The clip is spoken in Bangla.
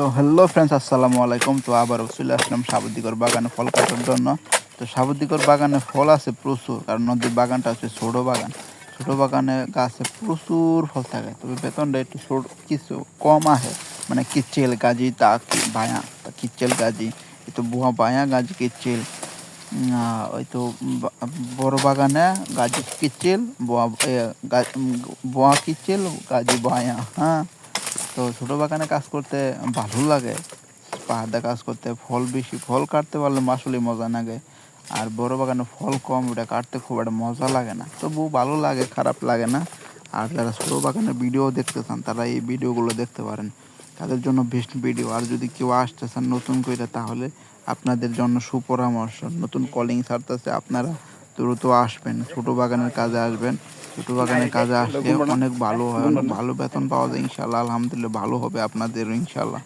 তো হ্যালো ফ্রেন্ডস আসসালামু আলাইকুম। তো আবার চলে আসলাম সাবুদ্দিকর বাগানে ফল কাটার জন্য। তো সাবুদ্দিকর বাগানে ফল আছে প্রচুর, কারণ নদীর বাগানটা হচ্ছে ছোট বাগান। ছোট বাগানে গাছে প্রচুর ফল থাকে, তবে বেতনটা একটু কিছু কম আহে মানে কিচ্ছেল, গাজি, তা বায়া তা, কিচ্ছেল, গাজি, এই তো বুয়া বায়া গাজি, কিচ্ছেল ওই তো বড় বাগানে গাজি, কিচ্ছেল, বোয়া বোয়া, কিচ্ছেল, গাজি বায়া হ্যাঁ। তো ছোট বাগানে কাজ করতে ভালো লাগে, পাহাড়ে কাজ করতে ফল বেশি, ফল কাটতে পারলে আসলে মজা লাগে। আর বড় বাগানে ফল কম ওটা কাটতে খুব একটা মজা লাগে না। তবু ভালো লাগে, খারাপ লাগে না। আর যারা ছোট বাগানের ভিডিও দেখতে চান, তারা এই ভিডিওগুলো দেখতে পারেন। তাদের জন্য বেস্ট ভিডিও আর যদি কেউ আসতে চান নতুন করে তাহলে আপনাদের জন্য সুপরামর্শ। নতুন কলিং ছাড়তেছে, আপনারা দ্রুত আসবেন, ছোট বাগানের কাজে আসবেন। ছোট বাগানের কাজে আসলে অনেক ভালো হয়, অনেক ভালো বেতন পাওয়া যায় ইনশাল্লাহ আলহামদুলিল্লাহ, ভালো হবে আপনাদের ইনশাল্লাহ